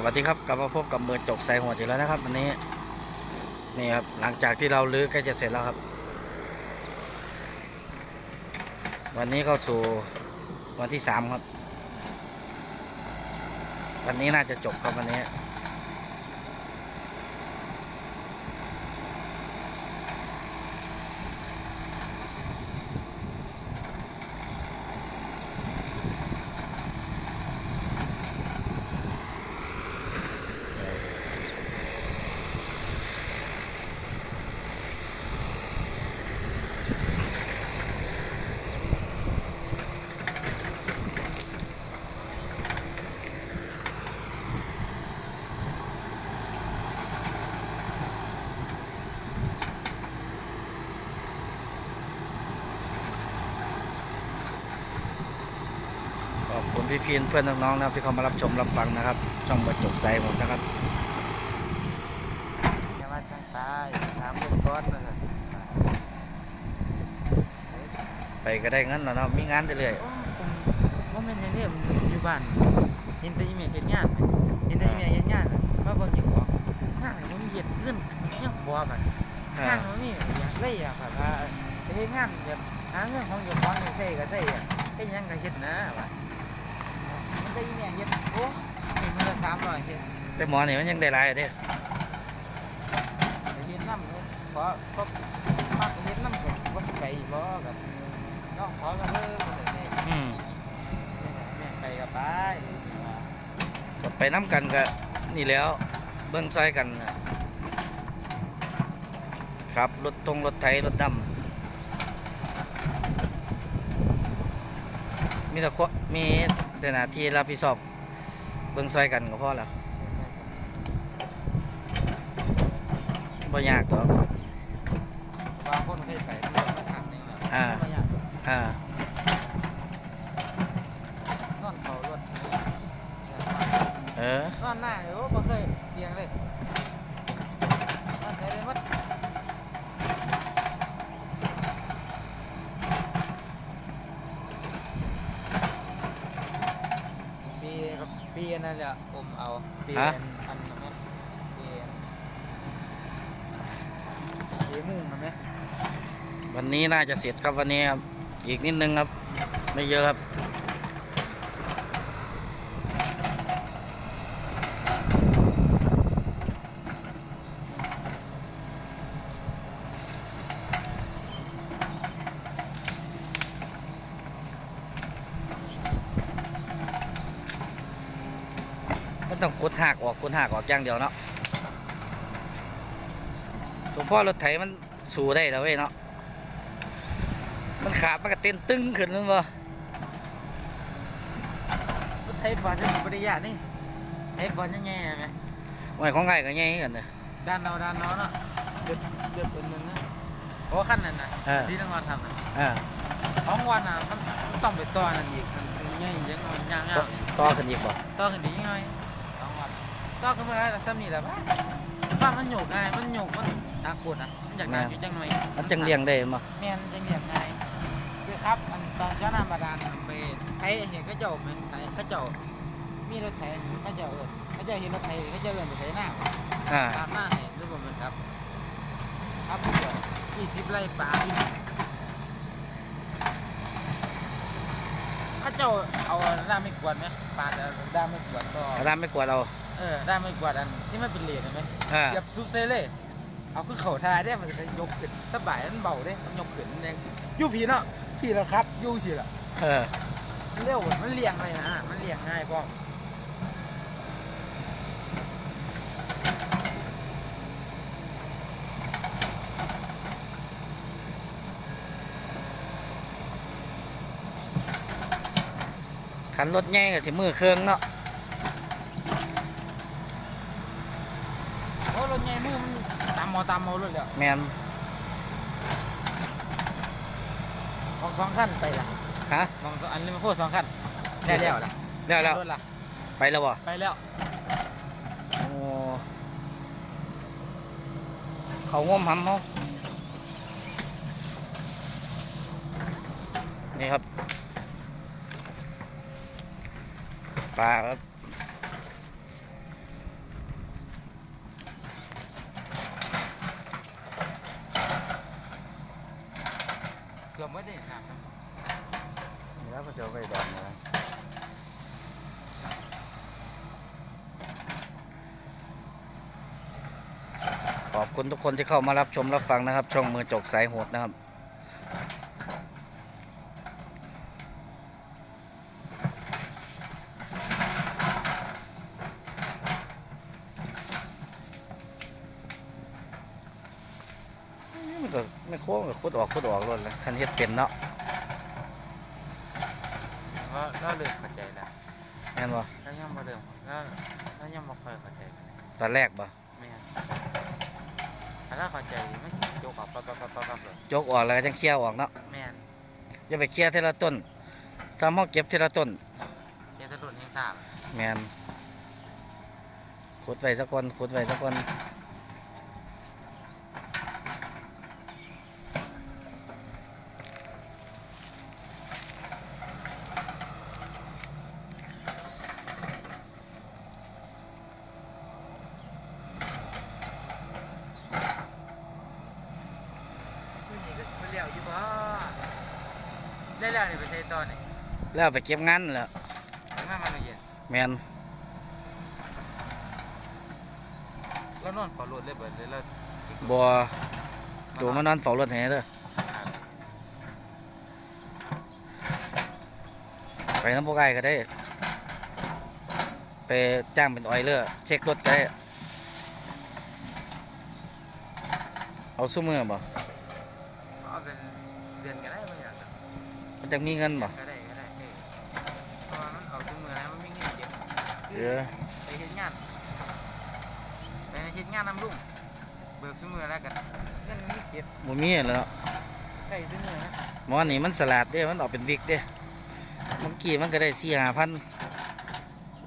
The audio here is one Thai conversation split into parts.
สวัสดีครับกลับมาพบกับมือจกใส่หัวอีกแล้วนะครับวันนี้นี่ครับหลังจากที่เราลื้อใกล้จะเสร็จแล้วครับ วันนี้เข้าสู่วันที่สามครับ วันนี้น่าจะจบครับวันนี้ ขอบคุณพี่พีนเพื่อนน้องๆนะครับที่เข้ามารับชมรับฟังนะครับ ช่องมือจกใส่ผมนะครับอย่ามาทางตายถามเรื่องก้อนนะครับไปก็ได้เงินแล้วเนาะมีงานเรื่อยโอ้ผมว่ามันอย่างนี้มันอยู่บ้านเห็นแต่อีเมลเห็นงานไหมเห็นแต่อีเมลเห็นงานว่าบางทีของงานมันมีเห็ดเงินยังพอกันๆอ่างานมันมีอยากเลยอะค่ะว่าจะเฮ็ดงานแบบหาเงินของเจ้าของนี่ใส่ก็ใส่อะแค่ยังก็เฮ็ดนะว่ามัน ได้อีเมลเฮ็ดโอ้นี่มันละสามร้อยเฮ็ดแต่หมอนี่มันยังได้หลายอยู่เด้ไปเฮ็ดน้ำเลยขอขอมากเฮ็ดน้ำกับว่าไก่บ่กับน้องขอกันเลยบ่ได้อืมแม่ไปกับไปก็ไปน้ำกันก็นี่แล้ว เบิ้งซอยกันน่ะครับรถตรงรถไถรถดำมีแต่ควมี แต่หน้าที่รับผิดชอบเบิ้งซอยกันก็พอแล้วบ่ยากตัวบางคนเคยไปเรื่องมาทำนี่แหละอ่าไม่อยากอ่านอนเขารถเออนอนหน้าโอ้บ่เคยเตียงเลยนอนไหนเลยมัดปีกับปีนั่นแหละอม เปลี่ยนวันนี้น่าจะเสร็จครับวันนี้ครับ อีกนิดนึงครับ ไม่เยอะครับ มันต้องกดหักออกกดหักออกอย่างเดียวเนาะสมพ่อรถไถมันสู่ได้แล้วเว้ยเนาะ มันขาดมันก็เต้นตึ้งขึ้นแล้วบ่รถไทยฟอนจะมีปริยานี่ไทยฟอนยังไงไหมไว้ของง่ายก็ง่ายกันเด้อด้านเราด้านเราเนาะเดือดเดือดเป็นนึงนะเพราะขั้นนั้นนะเออที่ต้องมาทำนะอ่าของวันอะมันมันต้องไปต่อนั่นอีกมันง่ายยังมันยากยาต่อกต่อขึ้นอีกบ่ต่อขึ้นดีง่ายสอง วันต่อขึ้นมาได้แต่ซ้ำนี่แหละบ้าบ้านมันโยกง่ายมันโยกมันตากุดนะมันอยากได้อยู่จังหน่อยมันจังเลี้ยงได้บ่แม่นจังเลี้ยงง่ายคือครับอันตอนเช้าน้ำบาดาลไปไทยเห็นก็เจ้าเป็นไทยก็เจ้ามีรถไถก็เจ้าเอิญก็เจ้าเห็นรถไถก็เจ้าเอิญไปไถหน้าอ่าตามหน้าให้รูปมันครับครับพี่ก่อนยี่สิบไร่ป่าอยู่นี่เข้าเจ้าเอาด้ามไม่กวาดไหมปาดเอาด้ามไม่กวาดก็อาดามไม่กวาดเอา เออด้ามไม่กวาดอันที่มันเป็นเหรียญเห็นไหมอ่า เสียบซุปเซเล่เอาคือเข่าทาได้มันจะยกขึ้นสบายมันเบาได้มันยกขึ้นมันแรงสิอยูผีเนาะผีแล้วครับอยูสิล่ะเออมันเร็วมันเลี้ยงเลยนะมันเลี้ยงง่ายป้องคันรถใหญ่ก็สิมือเครื่องเนาะ โอ้รถใหญ่มือมัน ตามมอตามมอเลยเดี๋ยวแม่นออกสองขั้นไปละฮะมองสองอันนี้มันโคตรสองขั้นได้แล้วล่ะแล้วแล้วรถล่ะไปแล้วบ่ไปแล้วโอ้เขางมหำเฮานี่ครับปลาครับ ก็จะเอาไปดองนะขอบคุณทุกคนที่เข้ามารับชมรับฟังนะครับ ช่องมือจกสายโหดนะครับ มันก็ไม่โค้งก็คุดออกคุดออกรถแล้วคันเฮ็ดเป็นเนาะ ก็เราเริ่มเข้าใจแล้วแม่นบ่เรายังบ่เริ่มเราเรายังบ่ค่อยเข้าใจปานใดตอนแรกบ่แม่นถ้าเราเข้าใจมันสิยกออกปั๊บปั๊บปั๊บปั๊บปั๊บเลยยกออกแล้วก็จังเคลียร์ออกเนาะแม่นอย่าไปเคลียร์ทีละต้นซ้ำเฮาเก็บทีละต้นเดี๋ยวจะโดนยังทราบแม่นขุดไว้สักคนขุดไว้สักคนนี่ก็สิไปเลี้ยวอยู่บ่ได้ แล้วนี่ไปใช้ตอนนี่แล้วเอาไปเก็บงานนั่นแหล้วถึงมามันเย็นแม่นเรานอนขอรถเลยเบิดเลยแล้วบ่ตัวมานอนเฝ้ารถให้เด้อไปน้ำพวกไอ้ก็ได้ ไปจ้างเป็นออยเลอร์เช็ครถก็ได้ เอาซุ้มือบ่ เอาเป็นเดือนก็ได้บ่อยาก มัน จะมีเงินบ่ก็ได้ก็ได้เออเพราะว่ามันเอาทุกมือแล้วมันมีเงินเก็บเออไปเฮ็ดงานไปเฮ็ดงานนำลุงเบิกทุกมือแล้วกันเงินมันมีเก็บบ่มีแล้วได้ทุกมือนะหมอนี่มันสลัดเด้ มันออกเป็นวิกเด้เมื่อกี้มันก็ได้สี่ห้าพัน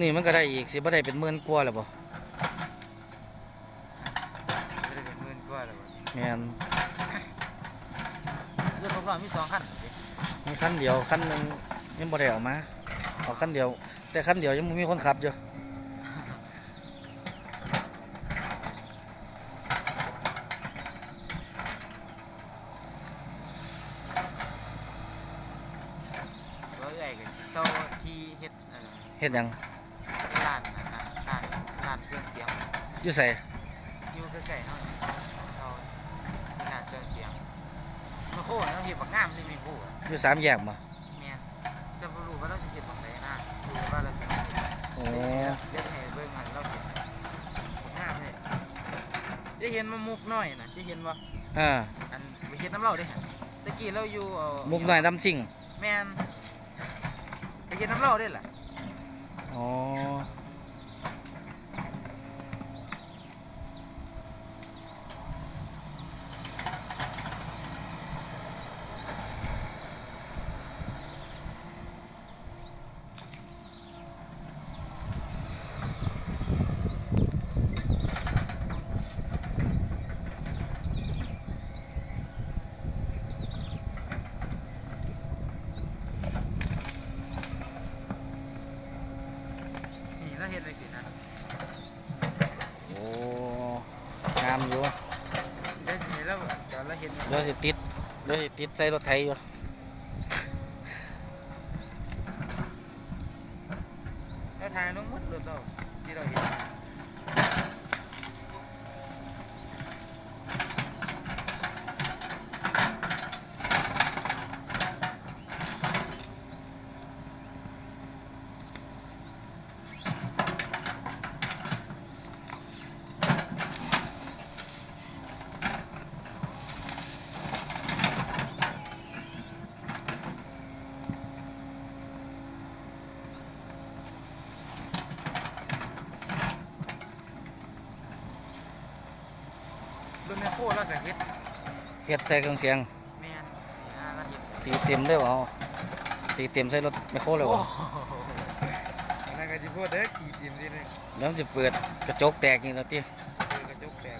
นี่มันก็ได้อีกสิบ่ได้เป็นหมื่นกว่าแล้วบ่จะได้เป็นหมื่นกว่าแล้วบ่แม่นเรื่องของเรามีสองคัน สิมีคันเดียวคันหนึงยังบ่ได้เออกมาเอาคันเดียว แต่คันเดียวยังบ่มีคนขับอยู่ก็ใหญ่กันโตที่เฮ็ดเอ่อเฮ็ดหยังร้านนั่นน่ะร้านร้านเครื่องเสียงอยู่ไสอยู่ใกล้ๆเฮานี่เราที่ร้านเครื่องเสียงมาโค้เนาะเฮ็ดบักงามนี่มีโค้อะ อยู่สามแยกบ่แม่นจะบ่รู้ว่าเราจะเฮ็ดตรงไหนนะรู้ว่าเราจะโอ้เดี๋ยวให้เบิ่งหันเราเฮ็ดบักงามเลยจะเห็นมามุกน้อยน่ะจะเห็นบ่อ่าอันไปเฮ็ดน้ำเราเด้ตะกี้เราอยู่เอามุกน้อยดำซิ่งแม่นไปเฮ็ดน้ำเราเด้ล่ะอ๋อนี่เราเฮ็ดไว้สินะ โอ้งามอยู่ เดี๋ยวนี้เราเดี๋ยวเราเฮ็ดไว้เดี๋ยวสิติดเดี๋ยวสิติดใส่รถไถอยู่เราถ่ายลงหมดรถเราที่เราเห็น แมคโครเราก็เฮ็ดเฮ็ดใส่เครื่องเสียงแม่นนี่นะเราเฮ็ดตีเต็มเลยบ่เอาตีเต็มใส่รถไมคโครเลยบ่โอ้โหอันนั่นก็สิพูดเด้อขี่ดินสิเนี่ยแล้วมันสิเปิดกระจกแตกนี่แล้วติเออกระจกแตก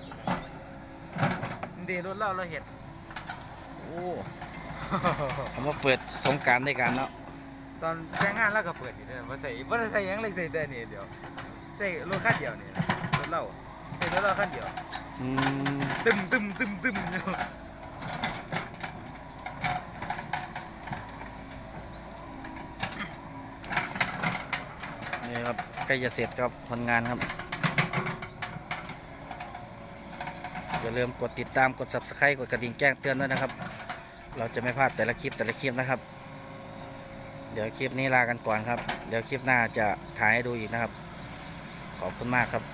เดรถเราเราเฮ็ด โอ้เอามาเปิดสงกรารด้วยกันเนาะตอนแต่งงานเราก็เปิดอยู่เด้อบ่ใส่บ่ได้ใส่หยังเลยใส่แต่นี่เดียวใส่รถคันเดียวนี่นะรถเราใส่รถเราคันเดียว ตึมตึมตึมตึมนี่ครับใกล้จะเสร็จครับผลงานครับ อย่าลืมกดติดตามกด subscribe กดกระดิ่งแจ้งเตือนด้วยนะครับ เราจะไม่พลาดแต่ละคลิปแต่ละคลิปนะครับ เดี๋ยวคลิปนี้ลากันก่อนครับ เดี๋ยวคลิปหน้าจะถ่ายให้ดูอีกนะครับ ขอบคุณมากครับ